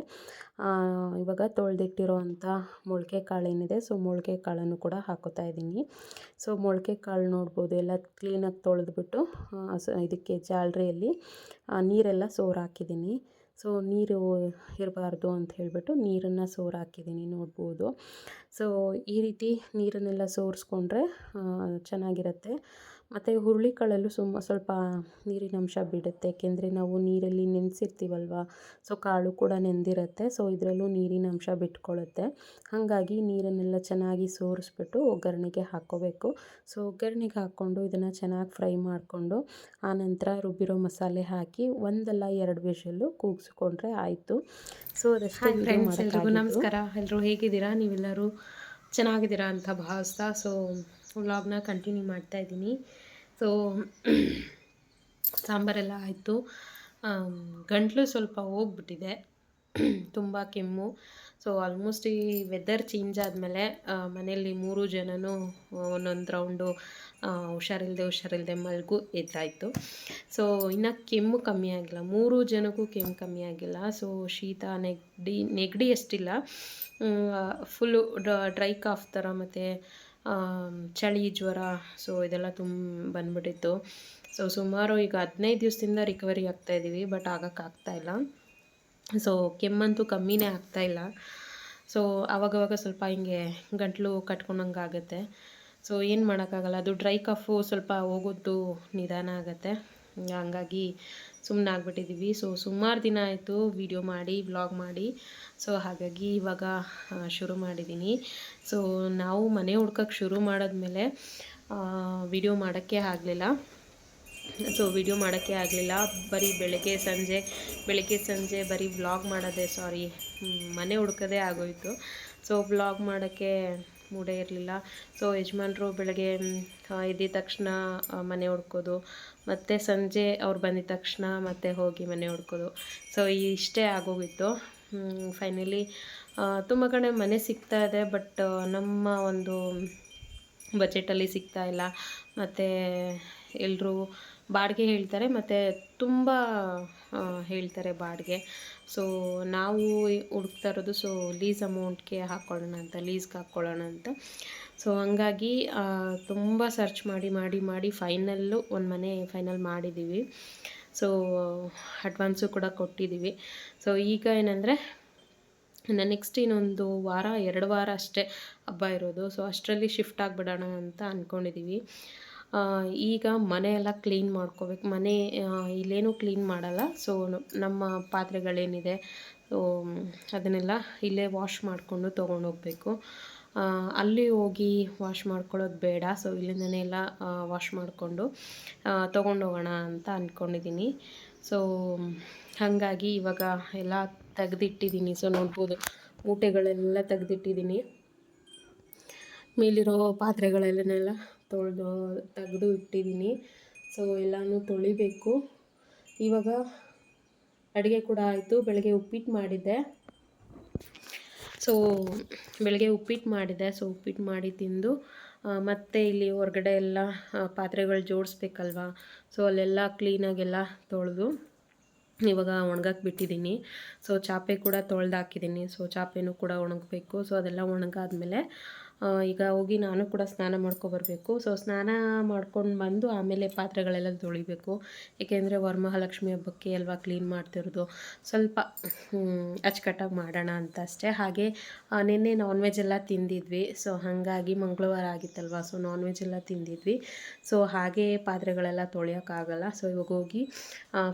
ಇವಾಗ ತೊಳೆದಿಟ್ಟಿರೋವಂಥ ಮೊಳಕೆ ಕಾಳು ಏನಿದೆ ಸೊ ಮೊಳಕೆ ಕಾಳನ್ನು ಕೂಡ ಹಾಕೋತಾ ಇದ್ದೀನಿ. ಸೊ ಮೊಳಕೆ ಕಾಳು ನೋಡ್ಬೋದು, ಎಲ್ಲ ಕ್ಲೀನಾಗಿ ತೊಳೆದ್ಬಿಟ್ಟು ಇದಕ್ಕೆ ಜಾಲರಿಯಲ್ಲಿ ನೀರೆಲ್ಲ ಸೋರು ಹಾಕಿದ್ದೀನಿ. ಸೊ ನೀರು ಇರಬಾರ್ದು ಅಂತ ಹೇಳಿಬಿಟ್ಟು ನೀರನ್ನು ಸೋರ್ ಹಾಕಿದ್ದೀನಿ ನೋಡ್ಬೋದು. ಸೊ ಈ ರೀತಿ ನೀರನ್ನೆಲ್ಲ ಸೋರಿಸ್ಕೊಂಡ್ರೆ ಚೆನ್ನಾಗಿರುತ್ತೆ. ಮತ್ತು ಹುರುಳಿಕಾಳಲ್ಲೂ ಸುಮ್ಮ ಸ್ವಲ್ಪ ನೀರಿನ ಅಂಶ ಬಿಡುತ್ತೆ. ಏಕೆಂದರೆ ನಾವು ನೀರಲ್ಲಿ ನೆನೆಸಿರ್ತೀವಲ್ವ? ಸೊ ಕಾಳು ಕೂಡ ನೆಂದಿರುತ್ತೆ. ಸೊ ಇದರಲ್ಲೂ ನೀರಿನ ಅಂಶ ಬಿಟ್ಕೊಳ್ಳುತ್ತೆ ಹಾಗಾಗಿ ನೀರನ್ನೆಲ್ಲ ಚೆನ್ನಾಗಿ ಸೋರಿಸ್ಬಿಟ್ಟು ಒಗ್ಗರಣೆಗೆ ಹಾಕ್ಕೋಬೇಕು ಸೊ ಒಗ್ಗರಣೆಗೆ ಹಾಕ್ಕೊಂಡು ಇದನ್ನು ಚೆನ್ನಾಗಿ ಫ್ರೈ ಮಾಡಿಕೊಂಡು ಆನಂತರ ರುಬ್ಬಿರೋ ಮಸಾಲೆ ಹಾಕಿ ಒಂದಲ್ಲ ಎರಡು ವಿಷಲ್ಲು ಕೂಗಿಸ್ಕೊಂಡ್ರೆ ಆಯಿತು. ಸೊ ಅದಷ್ಟೇ ನಮಸ್ಕಾರ. ಎಲ್ಲರೂ ಹೇಗಿದ್ದೀರಾ? ನೀವೆಲ್ಲರೂ ಚೆನ್ನಾಗಿದ್ದೀರಾ ಅಂತ ಭಾವಿಸ್ತಾ ಸೊ ವ್ಲಾಗ್ನ ಕಂಟಿನ್ಯೂ ಮಾಡ್ತಾ ಇದ್ದೀನಿ. ಸೊ ಸಾಂಬಾರೆಲ್ಲ ಆಯಿತು. ಗಂಟಲು ಸ್ವಲ್ಪ ಹೋಗ್ಬಿಟ್ಟಿದೆ. ತುಂಬ ಕೆಮ್ಮು. ಸೊ ಆಲ್ಮೋಸ್ಟ್ ಈ ವೆದರ್ ಚೇಂಜ್ ಆದಮೇಲೆ ಮನೆಯಲ್ಲಿ ಮೂರು ಜನನೂ ಒಂದೊಂದು ರೌಂಡು ಹುಷಾರಿಲ್ಲದೆ ಹುಷಾರಿಲ್ಲದೆ ಮಲ್ಗು ಎದ್ದಾಯಿತು. ಸೊ ಇನ್ನು ಕೆಮ್ಮು ಕಮ್ಮಿ ಆಗಿಲ್ಲ. ಮೂರು ಜನಕ್ಕೂ ಕೆಮ್ಮು ಕಮ್ಮಿ ಆಗಿಲ್ಲ. ಸೊ ಶೀತ, ನೆಗಡಿ ನೆಗಡಿ ಅಷ್ಟಿಲ್ಲ. ಫುಲ್ಲು ಡ್ರೈ ಕಾಫ್ ಥರ ಮತ್ತು ಚಳಿ, ಜ್ವರ ಸೊ ಇದೆಲ್ಲ ತುಂಬ ಬಂದ್ಬಿಟ್ಟಿತ್ತು. ಸೊ ಸುಮಾರು ಈಗ ಹದಿನೈದು ದಿವಸದಿಂದ ರಿಕವರಿ ಆಗ್ತಾ ಇದ್ದೀವಿ ಬಟ್ ಆಗೋಕ್ಕಾಗ್ತಾಯಿಲ್ಲ ಸೊ ಕೆಮ್ಮಂತೂ ಕಮ್ಮಿನೇ ಆಗ್ತಾಯಿಲ್ಲ ಸೊ ಆವಾಗವಾಗ ಸ್ವಲ್ಪ ಹಿಂಗೆ ಗಂಟಲು ಕಟ್ಕೊಂಡಂಗೆ ಆಗುತ್ತೆ. ಸೊ ಏನು ಮಾಡೋಕ್ಕಾಗಲ್ಲ, ಅದು ಡ್ರೈ ಕಫು ಸ್ವಲ್ಪ ಹೋಗೋದು ನಿಧಾನ ಆಗುತ್ತೆ. ಹಂಗಾಗಿ ಸುಮ್ಮನೆ ಆಗ್ಬಿಟ್ಟಿದ್ದೀವಿ ಸೊ ಸುಮಾರು ದಿನ ಆಯಿತು ವಿಡಿಯೋ ಮಾಡಿ ವ್ಲಾಗ್ ಮಾಡಿ. ಸೊ ಹಾಗಾಗಿ ಇವಾಗ ಶುರು ಮಾಡಿದ್ದೀನಿ ಸೊ ನಾವು ಮನೆ ಹುಡ್ಕೋಕ್ಕೆ ಶುರು ಮಾಡಿದ್ಮೇಲೆ ವಿಡಿಯೋ ಮಾಡೋಕ್ಕೆ ಆಗಲಿಲ್ಲ. ಸೊ ವಿಡಿಯೋ ಮಾಡೋಕ್ಕೆ ಆಗಲಿಲ್ಲ. ಬರೀ ಬೆಳಗ್ಗೆ ಸಂಜೆ ಬೆಳಗ್ಗೆ ಸಂಜೆ ಬರೀ ವ್ಲಾಗ್ ಮಾಡೋದೇ ಸಾರಿ ಮನೆ ಹುಡ್ಕೋದೇ ಆಗೋಯಿತು. ಸೊ ವ್ಲಾಗ್ ಮಾಡೋಕ್ಕೆ ಮೂಡೇ ಇರಲಿಲ್ಲ. ಸೊ ಯಜಮಾನರು ಬೆಳಗ್ಗೆ ಎದ್ದಿದ ತಕ್ಷಣ ಮನೆ ಹುಡ್ಕೋದು ಮತ್ತು ಸಂಜೆ ಅವ್ರು ಬಂದಿದ ತಕ್ಷಣ ಮತ್ತೆ ಹೋಗಿ ಮನೆ ಹುಡ್ಕೋದು. ಸೊ ಇಷ್ಟೇ ಆಗೋಗಿತ್ತು. ಫೈನಲಿ ತುಂಬ ಕಡೆ ಮನೆ ಸಿಗ್ತಾ ಇದೆ ಬಟ್ ನಮ್ಮ ಒಂದು ಬಜೆಟಲ್ಲಿ ಸಿಗ್ತಾ ಇಲ್ಲ. ಮತ್ತು ಎಲ್ಲರೂ ಬಾಡಿಗೆ ಹೇಳ್ತಾರೆ, ಮತ್ತು ತುಂಬ ಹೇಳ್ತಾರೆ ಬಾಡಿಗೆ. ಸೊ ನಾವು ಹುಡುಕ್ತಾ ಇರೋದು ಸೊ ಲೀಸ್ ಅಮೌಂಟ್ಗೆ ಹಾಕ್ಕೊಳ್ಳೋಣ ಅಂತ ಲೀಸ್ಗೆ ಹಾಕ್ಕೊಳ್ಳೋಣ ಅಂತ. ಸೊ ಹಂಗಾಗಿ ತುಂಬ ಸರ್ಚ್ ಮಾಡಿ ಮಾಡಿ ಮಾಡಿ ಫೈನಲ್ಲು ಒಂದು ಮನೆ ಫೈನಲ್ ಮಾಡಿದ್ದೀವಿ ಸೊ ಅಡ್ವಾನ್ಸು ಕೂಡ ಕೊಟ್ಟಿದ್ದೀವಿ ಸೊ ಈಗ ಏನಂದರೆ, ಇನ್ನು ನೆಕ್ಸ್ಟ್ ಇನ್ನೊಂದು ವಾರ, ಎರಡು ವಾರ ಅಷ್ಟೇ ಹಬ್ಬ ಇರೋದು. ಸೊ ಅಷ್ಟರಲ್ಲಿ ಶಿಫ್ಟ್ ಆಗಿಬಿಡೋಣ ಅಂತ ಅಂದ್ಕೊಂಡಿದ್ದೀವಿ ಈಗ ಮನೆಯೆಲ್ಲ ಕ್ಲೀನ್ ಮಾಡ್ಕೋಬೇಕು. ಮನೆ ಇಲ್ಲೇನೂ ಕ್ಲೀನ್ ಮಾಡಲ್ಲ. ಸೊ ನಮ್ಮ ಪಾತ್ರೆಗಳೇನಿದೆ ಸೊ ಅದನ್ನೆಲ್ಲ ಇಲ್ಲೇ ವಾಶ್ ಮಾಡಿಕೊಂಡು ತೊಗೊಂಡೋಗ್ಬೇಕು. ಅಲ್ಲಿ ಹೋಗಿ ವಾಶ್ ಮಾಡ್ಕೊಳ್ಳೋದು ಬೇಡ. ಸೊ ಇಲ್ಲಿಂದನೇ ಎಲ್ಲ ವಾಶ್ ಮಾಡಿಕೊಂಡು ತೊಗೊಂಡೋಗೋಣ ಅಂತ ಅಂದ್ಕೊಂಡಿದ್ದೀನಿ ಸೊ ಹಾಗಾಗಿ ಇವಾಗ ಎಲ್ಲ ತೆಗೆದಿಟ್ಟಿದ್ದೀನಿ ಸೊ ನೋಡ್ಬೋದು, ಮೂಟೆಗಳೆಲ್ಲ ತೆಗೆದಿಟ್ಟಿದ್ದೀನಿ ಮೇಲಿರೋ ಪಾತ್ರೆಗಳೆಲ್ಲನೆಲ್ಲ ತೊಳೆದು ತೆಗೆದು ಇಟ್ಟಿದ್ದೀನಿ. ಸೊ ಎಲ್ಲನೂ ತೊಳಿಬೇಕು. ಇವಾಗ ಅಡುಗೆ ಕೂಡ ಆಯಿತು. ಬೆಳಗ್ಗೆ ಉಪ್ಪಿಟ್ಟು ಮಾಡಿದ್ದೆ. ಸೊ ಬೆಳಗ್ಗೆ ಉಪ್ಪಿಟ್ಟು ಮಾಡಿದೆ. ಸೊ ಉಪ್ಪಿಟ್ಟು ಮಾಡಿ ತಿಂದು ಮತ್ತೆ ಇಲ್ಲಿ ಹೊರಗಡೆ ಎಲ್ಲ ಪಾತ್ರೆಗಳು ಜೋಡಿಸ್ಬೇಕಲ್ವಾ? ಸೊ ಅಲ್ಲೆಲ್ಲ ಕ್ಲೀನಾಗೆಲ್ಲ ತೊಳೆದು, ಇವಾಗ ಒಣಗಕ್ಕೆ ಬಿಟ್ಟಿದ್ದೀನಿ. ಸೊ ಚಾಪೆ ಕೂಡ ತೊಳೆದು ಹಾಕಿದ್ದೀನಿ. ಸೊ ಚಾಪೆನೂ ಕೂಡ ಒಣಗಬೇಕು. ಸೊ ಅದೆಲ್ಲ ಒಣಗಾದ್ಮೇಲೆ ಈಗ ಹೋಗಿ ನಾನು ಕೂಡ ಸ್ನಾನ ಮಾಡ್ಕೊಬರಬೇಕು ಸೊ ಸ್ನಾನ ಮಾಡ್ಕೊಂಡು ಬಂದು ಆಮೇಲೆ ಪಾತ್ರೆಗಳೆಲ್ಲ ತೊಳಿಬೇಕು. ಏಕೆಂದರೆ ವರಮಹಾಲಕ್ಷ್ಮಿ ಹಬ್ಬಕ್ಕೆ ಅಲ್ವಾ ಕ್ಲೀನ್ ಮಾಡ್ತಿರೋದು. ಸ್ವಲ್ಪ ಅಚ್ಚುಕಟ್ಟಾಗಿ ಮಾಡೋಣ ಅಂತ ಅಷ್ಟೇ. ಹಾಗೆ ನಿನ್ನೆ ನಾನ್ ವೆಜ್ ಎಲ್ಲ ತಿಂದಿದ್ವಿ. ಸೊ ಹಾಗಾಗಿ ಮಂಗಳವಾರ ಆಗಿತ್ತಲ್ವ? ಸೊ ನಾನ್ ವೆಜ್ ಎಲ್ಲ ತಿಂದಿದ್ವಿ. ಸೊ ಹಾಗೆ ಪಾತ್ರೆಗಳೆಲ್ಲ ತೊಳೆಯೋಕ್ಕಾಗಲ್ಲ ಸೊ ಇವಾಗ ಹೋಗಿ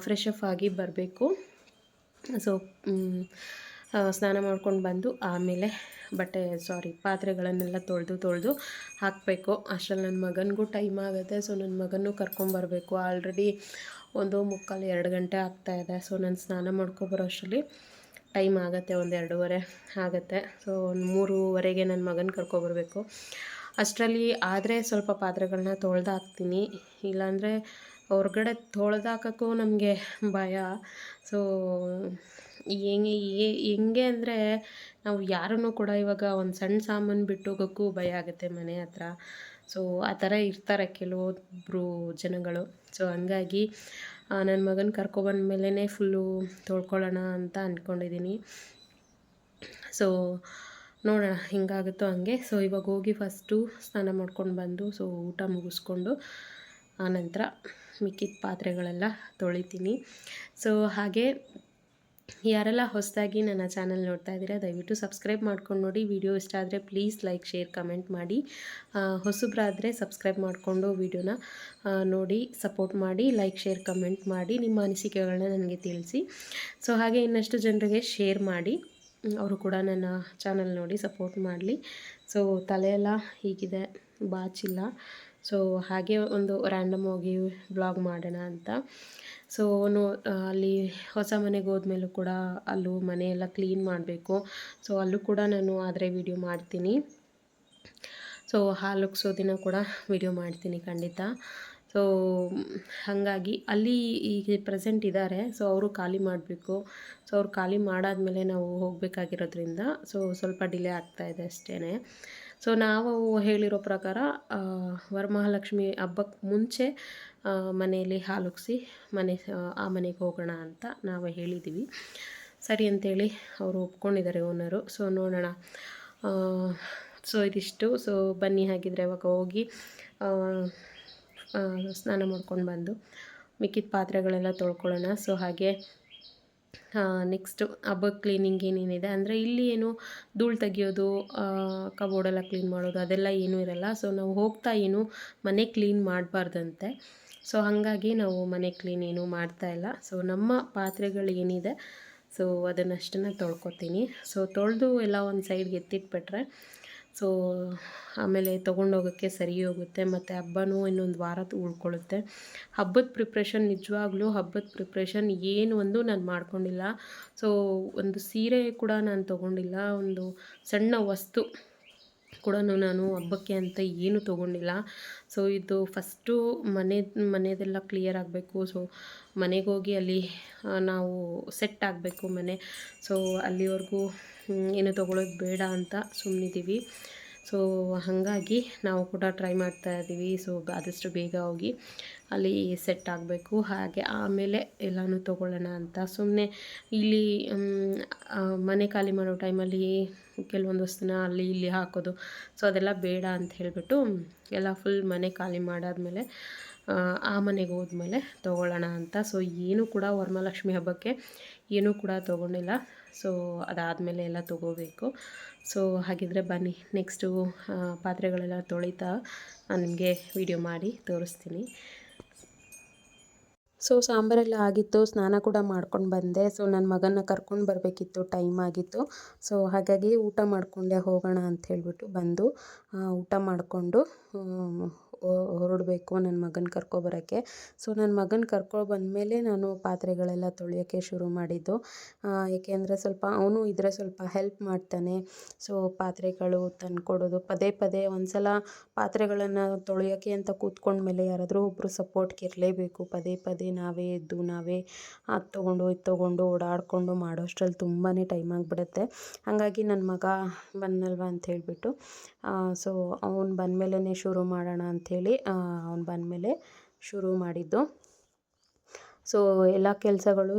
ಫ್ರೆಶ್ ಅಪ್ ಆಗಿ ಬರಬೇಕು. ಸೊ ಸ್ನಾನ ಮಾಡ್ಕೊಂಡು ಬಂದು ಆಮೇಲೆ ಬಟ್ಟೆ ಸಾರಿ ಪಾತ್ರೆಗಳನ್ನೆಲ್ಲ ತೊಳೆದು ತೊಳೆದು ಹಾಕಬೇಕು. ಅಷ್ಟರಲ್ಲಿ ನನ್ನ ಮಗನಿಗೂ ಟೈಮ್ ಆಗುತ್ತೆ. ಸೊ ನನ್ನ ಮಗನೂ ಕರ್ಕೊಂಬರಬೇಕು ಆಲ್ರೆಡಿ ಒಂದು ಮುಕ್ಕಾಲು ಎರಡು ಗಂಟೆ ಆಗ್ತಾಯಿದೆ ಸೊ ನಾನು ಸ್ನಾನ ಮಾಡ್ಕೊಬರೋ ಅಷ್ಟರಲ್ಲಿ ಟೈಮ್ ಆಗುತ್ತೆ. ಒಂದು ಎರಡೂವರೆ ಆಗುತ್ತೆ. ಸೊ ಒಂದು ಮೂರುವರೆಗೆ ನನ್ನ ಮಗನ ಕರ್ಕೊಬರಬೇಕು ಅಷ್ಟರಲ್ಲಿ ಆದರೆ ಸ್ವಲ್ಪ ಪಾತ್ರೆಗಳನ್ನ ತೊಳೆದು ಹಾಕ್ತೀನಿ. ಇಲ್ಲಾಂದರೆ ಹೊರ್ಗಡೆ ತೊಳೆದಾಕೋಕ್ಕೂ ನಮಗೆ ಭಯ. ಸೊ ಹೆಂಗೆ ಹೆಂಗೆ ಅಂದರೆ ನಾವು ಯಾರನ್ನೂ ಕೂಡ ಇವಾಗ ಒಂದು ಸಣ್ಣ ಸಾಮಾನು ಬಿಟ್ಟು ಹೋಗೋಕ್ಕೂ ಭಯ ಆಗುತ್ತೆ ಮನೆ ಹತ್ರ. ಸೊ ಆ ಥರ ಇರ್ತಾರೆ ಕೆಲವೊಬ್ಬರು ಜನಗಳು. ಸೊ ಹಂಗಾಗಿ ನನ್ನ ಮಗನ ಕರ್ಕೊಬಂದ ಮೇಲೇ ಫುಲ್ಲು ತೊಳ್ಕೊಳ್ಳೋಣ ಅಂತ ಅಂದ್ಕೊಂಡಿದ್ದೀನಿ ಸೊ ನೋಡೋಣ ಹಿಂಗಾಗುತ್ತೋ ಹಂಗೆ. ಸೊ ಇವಾಗ ಹೋಗಿ ಫಸ್ಟು ಸ್ನಾನ ಮಾಡ್ಕೊಂಡು ಬಂದು ಸೊ ಊಟ ಮುಗಿಸ್ಕೊಂಡು ಆನಂತರ ಮಿಕ್ಕಿದ ಪಾತ್ರೆಗಳೆಲ್ಲ ತೊಳಿತೀನಿ. ಸೊ ಹಾಗೆ ಯಾರೆಲ್ಲ ಹೊಸದಾಗಿ ನನ್ನ ಚಾನಲ್ ನೋಡ್ತಾ ಇದ್ದೀರಾ, ದಯವಿಟ್ಟು ಸಬ್ಸ್ಕ್ರೈಬ್ ಮಾಡ್ಕೊಂಡು ನೋಡಿ. ವಿಡಿಯೋ ಇಷ್ಟ ಆದರೆ ಪ್ಲೀಸ್ ಲೈಕ್, ಶೇರ್, ಕಮೆಂಟ್ ಮಾಡಿ. ಹೊಸಬ್ರಾದರೆ ಸಬ್ಸ್ಕ್ರೈಬ್ ಮಾಡಿಕೊಂಡು ವಿಡಿಯೋನ ನೋಡಿ, ಸಪೋರ್ಟ್ ಮಾಡಿ, ಲೈಕ್, ಶೇರ್, ಕಮೆಂಟ್ ಮಾಡಿ, ನಿಮ್ಮ ಅನಿಸಿಕೆಗಳನ್ನ ನನಗೆ ತಿಳಿಸಿ. ಸೊ, ಹಾಗೆ ಇನ್ನಷ್ಟು ಜನರಿಗೆ ಶೇರ್ ಮಾಡಿ. ಅವರು ಕೂಡ ನನ್ನ ಚಾನಲ್ ನೋಡಿ ಸಪೋರ್ಟ್ ಮಾಡಲಿ. ಸೊ, ತಲೆಯೆಲ್ಲ ಹೀಗಿದೆ, ಬಾಚಿಲ್ಲ. ಸೊ, ಹಾಗೆ ಒಂದು ರ್ಯಾಂಡಮ್ ಆಗಿ ಬ್ಲಾಗ್ ಮಾಡೋಣ ಅಂತ. ಸೊ ನೋ ಅಲ್ಲಿ ಹೊಸ ಮನೆಗೆ ಹೋದ್ಮೇಲೂ ಕೂಡ ಅಲ್ಲೂ ಮನೆಯೆಲ್ಲ ಕ್ಲೀನ್ ಮಾಡಬೇಕು. ಸೊ ಅಲ್ಲೂ ಕೂಡ ನಾನು ಆದರೆ ವಿಡಿಯೋ ಮಾಡ್ತೀನಿ. ಸೊ ಹಾಲು ದಿನ ಕೂಡ ವಿಡಿಯೋ ಮಾಡ್ತೀನಿ ಖಂಡಿತ. ಸೊ ಹಾಗಾಗಿ ಅಲ್ಲಿ ಈಗ ಪ್ರೆಸೆಂಟ್ ಇದ್ದಾರೆ ಸೊ ಅವರು ಖಾಲಿ ಮಾಡಬೇಕು. ಸೊ ಅವ್ರು ಖಾಲಿ ಮಾಡಾದಮೇಲೆ ನಾವು ಹೋಗಬೇಕಾಗಿರೋದ್ರಿಂದ ಸೊ ಸ್ವಲ್ಪ ಡಿಲೇ ಆಗ್ತಾಯಿದೆ ಅಷ್ಟೇ ಸೊ ನಾವು ಹೇಳಿರೋ ಪ್ರಕಾರ ವರಮಹಾಲಕ್ಷ್ಮಿ ಹಬ್ಬಕ್ಕೆ ಮುಂಚೆ ಮನೆಯಲ್ಲಿ ಹಾಲುಗ್ಸಿ ಮನೆ, ಆ ಮನೆಗೆ ಹೋಗೋಣ ಅಂತ ನಾವು ಹೇಳಿದ್ದೀವಿ. ಸರಿ ಅಂತೇಳಿ ಅವರು ಒಪ್ಕೊಂಡಿದ್ದಾರೆ ಓನರು ಸೊ ನೋಡೋಣ. ಸೊ ಇದಿಷ್ಟು. ಸೊ ಬನ್ನಿ ಹಾಗಿದ್ರೆ ಅವಾಗ ಹೋಗಿ ಸ್ನಾನ ಮಾಡ್ಕೊಂಡು ಬಂದು ಮಿಕ್ಕಿದ ಪಾತ್ರೆಗಳೆಲ್ಲ ತೊಳ್ಕೊಳ್ಳೋಣ. ಸೊ ಹಾಗೆ ನೆಕ್ಸ್ಟು ಹಬ್ಬ ಕ್ಲೀನಿಂಗ್ ಏನೇನಿದೆ? ಅಂದರೆ ಇಲ್ಲಿ ಏನು ಧೂಳು ತೆಗಿಯೋದು ಕಬೋರ್ಡೆಲ್ಲ ಕ್ಲೀನ್ ಮಾಡೋದು ಅದೆಲ್ಲ ಏನೂ ಇರಲ್ಲ. ಸೊ ನಾವು ಹೋಗ್ತಾ ಏನು ಮನೆ ಕ್ಲೀನ್ ಮಾಡಬಾರ್ದಂತೆ. ಸೊ ಹಾಗಾಗಿ ನಾವು ಮನೆ ಕ್ಲೀನ್ ಏನೂ ಮಾಡ್ತಾಯಿಲ್ಲ ಸೊ ನಮ್ಮ ಪಾತ್ರೆಗಳು ಏನಿದೆ ಸೊ ಅದನ್ನಷ್ಟನ್ನು ತೊಳ್ಕೊತೀನಿ. ಸೊ ತೊಳೆದು ಎಲ್ಲ ಒಂದು ಸೈಡ್ಗೆ ಎತ್ತಿಟ್ಬಿಟ್ರೆ ಸೊ ಆಮೇಲೆ ತೊಗೊಂಡೋಗೋಕ್ಕೆ ಸರಿ ಹೋಗುತ್ತೆ. ಮತ್ತು ಹಬ್ಬನೂ ಇನ್ನೊಂದು ವಾರ ಉಳ್ಕೊಳ್ಳುತ್ತೆ. ಹಬ್ಬದ ಪ್ರಿಪ್ರೇಷನ್ ನಿಜವಾಗ್ಲೂ ಹಬ್ಬದ ಪ್ರಿಪ್ರೇಷನ್ ಏನು ಒಂದು ನಾನು ಮಾಡ್ಕೊಂಡಿಲ್ಲ. ಸೊ ಒಂದು ಸೀರೆ ಕೂಡ ನಾನು ತೊಗೊಂಡಿಲ್ಲ. ಒಂದು ಸಣ್ಣ ವಸ್ತು. ಕೂಡ ನಾನು ಹಬ್ಬಕ್ಕೆ ಅಂತ ಏನು ತೊಗೊಂಡಿಲ್ಲ. ಸೊ ಇದು ಫಸ್ಟು ಮನೆ ಮನೆಯದೆಲ್ಲ ಕ್ಲಿಯರ್ ಆಗಬೇಕು. ಸೊ ಮನೆಗೆ ಹೋಗಿ ಅಲ್ಲಿ ನಾವು ಸೆಟ್ ಆಗಬೇಕು ಮನೆ. ಸೊ ಅಲ್ಲಿವರೆಗೂ ಏನು ತೊಗೊಳೋದು ಬೇಡ ಅಂತ ಸುಮ್ಮನಿದ್ದೀವಿ ಸೊ ಹಾಗಾಗಿ ನಾವು ಕೂಡ ಟ್ರೈ ಮಾಡ್ತಾ ಇದ್ದೀವಿ ಸೊ ಆದಷ್ಟು ಬೇಗ ಹೋಗಿ. ಅಲ್ಲಿ ಸೆಟ್ ಆಗಬೇಕು. ಹಾಗೆ ಆಮೇಲೆ ಎಲ್ಲನೂ ತೊಗೊಳ್ಳೋಣ ಅಂತ. ಸುಮ್ಮನೆ ಇಲ್ಲಿ ಮನೆ ಖಾಲಿ ಮಾಡೋ ಟೈಮಲ್ಲಿ ಕೆಲವೊಂದು ವಸ್ತುನ ಅಲ್ಲಿ ಇಲ್ಲಿ ಹಾಕೋದು. ಸೊ ಅದೆಲ್ಲ ಬೇಡ ಅಂತ ಹೇಳಿಬಿಟ್ಟು ಎಲ್ಲ ಫುಲ್ ಮನೆ ಖಾಲಿ ಮಾಡಾದಮೇಲೆ, ಆ ಮನೆಗೆ ಹೋದ್ಮೇಲೆ ತೊಗೊಳ್ಳೋಣ ಅಂತ. ಸೊ ಏನೂ ಕೂಡ ವರಮಹಾಲಕ್ಷ್ಮಿ ಹಬ್ಬಕ್ಕೆ ಏನೂ ಕೂಡ ತೊಗೊಂಡಿಲ್ಲ. ಸೊ ಅದಾದಮೇಲೆ ಎಲ್ಲ ತೊಗೋಬೇಕು. ಸೊ ಹಾಗಿದ್ರೆ ಬನ್ನಿ. ನೆಕ್ಸ್ಟು ಪಾತ್ರೆಗಳೆಲ್ಲ ತೊಳಿತಾ ನಿಮಗೆ ವಿಡಿಯೋ ಮಾಡಿ ತೋರಿಸ್ತೀನಿ. ಸೊ ಸಾಂಬಾರೆಲ್ಲ ಆಗಿತ್ತು, ಸ್ನಾನ ಕೂಡ ಮಾಡ್ಕೊಂಡು ಬಂದೆ. ಸೊ ನನ್ನ ಮಗನ ಕರ್ಕೊಂಡು ಬರಬೇಕಿತ್ತು ಟೈಮ್ ಆಗಿತ್ತು. ಸೊ ಹಾಗಾಗಿ ಊಟ ಮಾಡಿಕೊಂಡೆ ಹೋಗೋಣ ಅಂತ ಹೇಳಿಬಿಟ್ಟು ಬಂದು ಊಟ ಮಾಡಿಕೊಂಡು ಹೊರಡಬೇಕು ನನ್ನ ಮಗನ ಕರ್ಕೊಬರೋಕ್ಕೆ ಸೊ ನನ್ನ ಮಗನ ಕರ್ಕೊ ಬಂದಮೇಲೆ ನಾನು ಪಾತ್ರೆಗಳೆಲ್ಲ ತೊಳೆಯೋಕ್ಕೆ ಶುರು ಮಾಡಿದ್ದು. ಏಕೆಂದರೆ ಸ್ವಲ್ಪ ಅವನು ಇದ್ರೆ ಸ್ವಲ್ಪ ಹೆಲ್ಪ್ ಮಾಡ್ತಾನೆ. ಸೊ, ಪಾತ್ರೆಗಳು ತಂದುಕೊಡೋದು, ಪದೇ ಪದೇ ಒಂದು ಸಲ ಪಾತ್ರೆಗಳನ್ನು ತೊಳೆಯೋಕ್ಕೆ ಅಂತ ಕೂತ್ಕೊಂಡ್ಮೇಲೆ ಯಾರಾದರೂ ಒಬ್ಬರು ಸಪೋರ್ಟ್ಗೆ ಇರಲೇಬೇಕು. ಪದೇ ಪದೇ ನಾವೇ ಎದ್ದು, ನಾವೇ ಅದು ತೊಗೊಂಡು, ಇದು ತೊಗೊಂಡು ಓಡಾಡಿಕೊಂಡು ಮಾಡೋಷ್ಟರಲ್ಲಿ ತುಂಬಾ ಟೈಮ್ ಆಗಿಬಿಡುತ್ತೆ. ಹಾಗಾಗಿ ನನ್ನ ಮಗ ಬಂದಲ್ವ ಅಂತ ಹೇಳಿಬಿಟ್ಟು. ಸೊ, ಅವ್ನು ಬಂದಮೇಲೆ ಶುರು ಮಾಡೋಣ ಅಂಥೇಳಿ ಅವ್ನು ಬಂದಮೇಲೆ ಶುರು ಮಾಡಿದ್ದು. ಸೊ ಎಲ್ಲ ಕೆಲಸಗಳು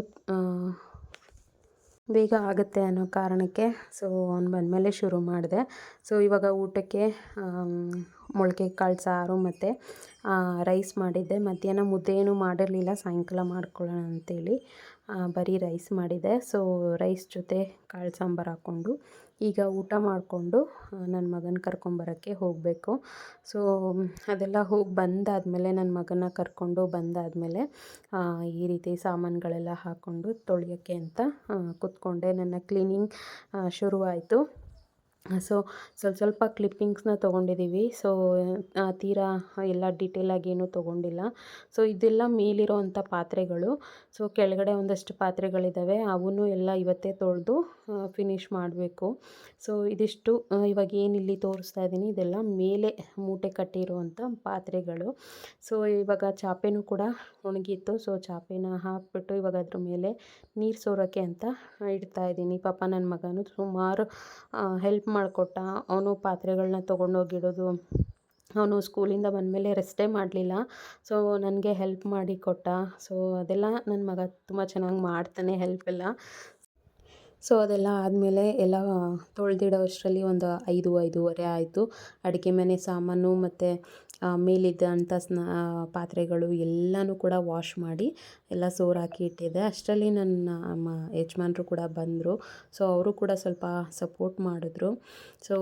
ಬೇಗ ಆಗುತ್ತೆ ಅನ್ನೋ ಕಾರಣಕ್ಕೆ ಸೊ ಅವ್ನು ಬಂದಮೇಲೆ ಶುರು ಮಾಡಿದೆ. ಸೊ ಇವಾಗ ಊಟಕ್ಕೆ ಮೊಳಕೆ, ಕಾಳು ಸಾರು ಮತ್ತು ರೈಸ್ ಮಾಡಿದ್ದೆ. ಮಧ್ಯಾಹ್ನ ಮುದ್ದೆ ಏನೂ ಮಾಡಿರಲಿಲ್ಲ, ಸಾಯಂಕಾಲ ಮಾಡ್ಕೊಳ್ಳೋಣ ಅಂತೇಳಿ. ಬರೀ ರೈಸ್ ಮಾಡಿದೆ. ಸೊ ರೈಸ್ ಜೊತೆ ಕಾಳು ಸಾಂಬಾರು ಹಾಕ್ಕೊಂಡು, ಈಗ ಊಟ ಮಾಡಿಕೊಂಡು ನನ್ನ ಮಗನ ಕರ್ಕೊಂಬರೋಕ್ಕೆ ಹೋಗಬೇಕು. ಸೊ ಅದೆಲ್ಲ ಹೋಗಿ ಬಂದಾದಮೇಲೆ ನನ್ನ ಮಗನ ಕರ್ಕೊಂಡು ಬಂದಾದಮೇಲೆ ಈ ರೀತಿ ಸಾಮಾನುಗಳೆಲ್ಲ ಹಾಕ್ಕೊಂಡು ತೊಳೆಯೋಕ್ಕೆ ಅಂತ ಕೂತ್ಕೊಂಡೆ. ನನ್ನ ಕ್ಲೀನಿಂಗ್ ಶುರುವಾಯಿತು. ಸೊ ಸ್ವಲ್ಪ ಸ್ವಲ್ಪ ಕ್ಲಿಪ್ಪಿಂಗ್ಸ್ನ ತೊಗೊಂಡಿದ್ದೀವಿ ಸೊ ತೀರಾ ಎಲ್ಲ ಡೀಟೇಲಾಗಿ ಏನೂ ತೊಗೊಂಡಿಲ್ಲ. ಸೊ ಇದೆಲ್ಲ ಮೇಲಿರೋ ಅಂಥ ಪಾತ್ರೆಗಳು. ಸೊ ಕೆಳಗಡೆ ಒಂದಷ್ಟು ಪಾತ್ರೆಗಳಿದ್ದಾವೆ ಅವನ್ನೂ ಎಲ್ಲ ಇವತ್ತೇ ತೊಳೆದು ಫಿನಿಷ್ ಮಾಡಬೇಕು. ಸೊ ಇದಿಷ್ಟು ಇವಾಗ ಏನಿಲ್ಲಿ ತೋರಿಸ್ತಾ ಇದ್ದೀನಿ, ಇದೆಲ್ಲ ಮೇಲೆ ಮೂಟೆ ಕಟ್ಟಿರುವಂಥ ಪಾತ್ರೆಗಳು. ಸೊ ಇವಾಗ ಚಾಪೆನೂ ಕೂಡ ಒಣಗಿತ್ತು. ಸೊ ಚಾಪೆನ ಹಾಕಿಬಿಟ್ಟು ಇವಾಗ ಅದ್ರ ಮೇಲೆ ನೀರು ಸೋರೋಕ್ಕೆ ಅಂತ ಇಡ್ತಾ ಇದ್ದೀನಿ. ಪಾಪ ನನ್ನ ಮಗನೂ ಸುಮಾರು ಹೆಲ್ಪ್ ಮಾಡಿಕೊಟ್ಟ, ಅವನು ಪಾತ್ರೆಗಳನ್ನ ತೊಗೊಂಡೋಗಿಡೋದು. ಅವನು ಸ್ಕೂಲಿಂದ ಬಂದಮೇಲೆ ರೆಸ್ಟೇ ಮಾಡಲಿಲ್ಲ. ಸೊ, ನನಗೆ ಹೆಲ್ಪ್ ಮಾಡಿ ಕೊಟ್ಟ. ಸೊ, ಅದೆಲ್ಲ ನನ್ನ ಮಗ ತುಂಬ ಚೆನ್ನಾಗಿ ಮಾಡ್ತಾನೆ ಹೆಲ್ಪ್ ಎಲ್ಲ. ಸೊ, ಅದೆಲ್ಲ ಆದಮೇಲೆ ಎಲ್ಲ ತೊಳೆದಿಡೋ ಅಷ್ಟರಲ್ಲಿ ಒಂದು ಐದು, ಐದೂವರೆ ಆಯಿತು. ಅಡುಗೆ ಮನೆ ಸಾಮಾನು ಮತ್ತು ಮೇಲಿದ್ದಂಥ ಸ್ನಾ ಪಾತ್ರೆಗಳು ಎಲ್ಲನೂ ಕೂಡ ವಾಶ್ ಮಾಡಿ ಎಲ್ಲ ಸೋರಾಕಿ ಇಟ್ಟಿದ್ದೆ. ಅಷ್ಟರಲ್ಲಿ ನನ್ನ ಮ ಯಜಮಾನ್ರು ಕೂಡ ಬಂದರು. ಸೊ ಅವರು ಕೂಡ ಸ್ವಲ್ಪ ಸಪೋರ್ಟ್ ಮಾಡಿದ್ರು. ಸೊ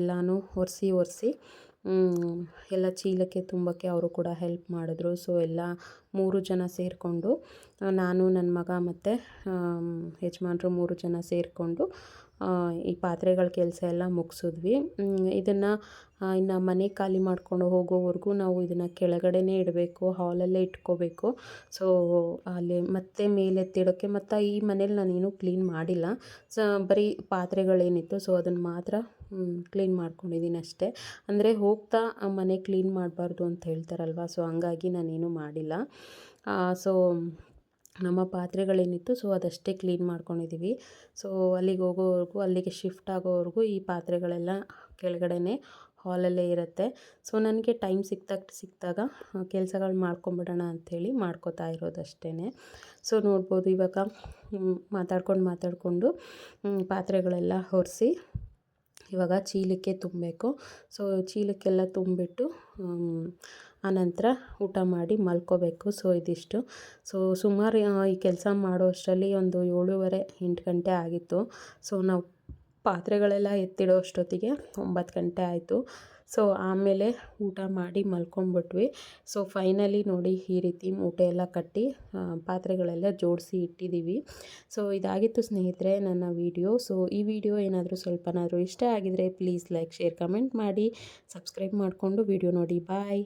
ಎಲ್ಲನೂ ಒರೆಸಿ ಒರೆಸಿ ಎಲ್ಲ ಚೀಲಕ್ಕೆ ತುಂಬಕ್ಕೆ ಅವರು ಕೂಡ ಹೆಲ್ಪ್ ಮಾಡಿದ್ರು. ಸೊ ಎಲ್ಲ ಮೂರು ಜನ ಸೇರಿಕೊಂಡು ನಾನು ನನ್ನ ಮಗ ಮತ್ತು ಯಜಮಾನ್ರು ಮೂರು ಜನ ಸೇರಿಕೊಂಡು ಈ ಪಾತ್ರೆಗಳ ಕೆಲಸ ಎಲ್ಲ ಮುಗಿಸಿದ್ವಿ. ಇದನ್ನು ಇನ್ನು ಮನೆ ಖಾಲಿ ಮಾಡಿಕೊಂಡು ಹೋಗೋವರೆಗೂ ನಾವು ಇದನ್ನು ಕೆಳಗಡೆನೇ ಇಡಬೇಕು ಹಾಲಲ್ಲೇ ಇಟ್ಕೋಬೇಕು. ಸೊ ಅಲ್ಲಿ ಮತ್ತೆ ಮೇಲೆತ್ತಿಡೋಕ್ಕೆ ಮತ್ತು ಈ ಮನೇಲಿ ನಾನೇನು ಕ್ಲೀನ್ ಮಾಡಿಲ್ಲ. ಸೊ, ಬರೀ ಪಾತ್ರೆಗಳೇನಿತ್ತು. ಸೊ ಅದನ್ನು ಮಾತ್ರ ಕ್ಲೀನ್ ಮಾಡ್ಕೊಂಡಿದ್ದೀನಿ ಅಷ್ಟೇ. ಅಂದರೆ ಹೋಗ್ತಾ ಮನೆ ಕ್ಲೀನ್ ಮಾಡಬಾರ್ದು ಅಂತ ಹೇಳ್ತಾರಲ್ವ? ಸೊ ಹಂಗಾಗಿ ನಾನೇನು ಮಾಡಿಲ್ಲ. ಸೊ ನಮ್ಮ ಪಾತ್ರೆಗಳೇನಿತ್ತು ಸೊ ಅದಷ್ಟೇ ಕ್ಲೀನ್ ಮಾಡ್ಕೊಂಡಿದ್ದೀವಿ ಸೊ ಅಲ್ಲಿಗೆ ಹೋಗೋವರೆಗೂ, ಅಲ್ಲಿಗೆ ಶಿಫ್ಟ್ ಆಗೋವರೆಗೂ ಈ ಪಾತ್ರೆಗಳೆಲ್ಲ ಕೆಳಗಡೆನೇ ಹಾಲಲ್ಲೇ ಇರುತ್ತೆ. ಸೊ ನನಗೆ ಟೈಮ್ ಸಿಕ್ದಾಗ ಸಿಕ್ಕಿದಾಗ ಕೆಲಸಗಳು ಮಾಡ್ಕೊಂಬಿಡೋಣ ಅಂಥೇಳಿ ಮಾಡ್ಕೋತಾ ಇರೋದಷ್ಟೇ ಸೊ ನೋಡ್ಬೋದು ಇವಾಗ ಮಾತಾಡ್ಕೊಂಡು ಮಾತಾಡಿಕೊಂಡು ಪಾತ್ರೆಗಳೆಲ್ಲ ಒರೆಸಿ ಇವಾಗ ಚೀಲಕ್ಕೆ ತುಂಬಬೇಕು. ಸೊ ಚೀಲಕ್ಕೆಲ್ಲ ತುಂಬಿಟ್ಟು ಆನಂತರ ಊಟ ಮಾಡಿ ಮಲ್ಕೋಬೇಕು. ಸೊ ಇದಿಷ್ಟು. ಸೊ ಸುಮಾರು ಈ ಕೆಲಸ ಮಾಡೋ ಅಷ್ಟರಲ್ಲಿ ಒಂದು ಏಳುವರೆ, ಎಂಟು ಗಂಟೆ ಆಗಿತ್ತು. ಸೊ ನಾವು ಪಾತ್ರೆಗಳೆಲ್ಲ ಎತ್ತಿಡೋ ಅಷ್ಟೊತ್ತಿಗೆ ಒಂಬತ್ತು ಗಂಟೆ ಆಯಿತು. ಸೊ ಆಮೇಲೆ ಊಟ ಮಾಡಿ ಮಲ್ಕೊಂಬಿಟ್ವಿ. ಸೊ ಫೈನಲಿ ನೋಡಿ ಈ ರೀತಿ ಮೂಟೆ ಎಲ್ಲ ಕಟ್ಟಿ ಪಾತ್ರೆಗಳೆಲ್ಲ ಜೋಡಿಸಿ ಇಟ್ಟಿದ್ದೀವಿ. ಸೊ ಇದಾಗಿತ್ತು ಸ್ನೇಹಿತರೆ ನನ್ನ ವಿಡಿಯೋ. ಸೊ ಈ ವಿಡಿಯೋ ಏನಾದರೂ ಸ್ವಲ್ಪನಾದರೂ ಇಷ್ಟ ಆಗಿದರೆ ಪ್ಲೀಸ್ ಲೈಕ್, ಶೇರ್, ಕಮೆಂಟ್ ಮಾಡಿ. ಸಬ್ಸ್ಕ್ರೈಬ್ ಮಾಡಿಕೊಂಡು ವಿಡಿಯೋ ನೋಡಿ. ಬಾಯ್.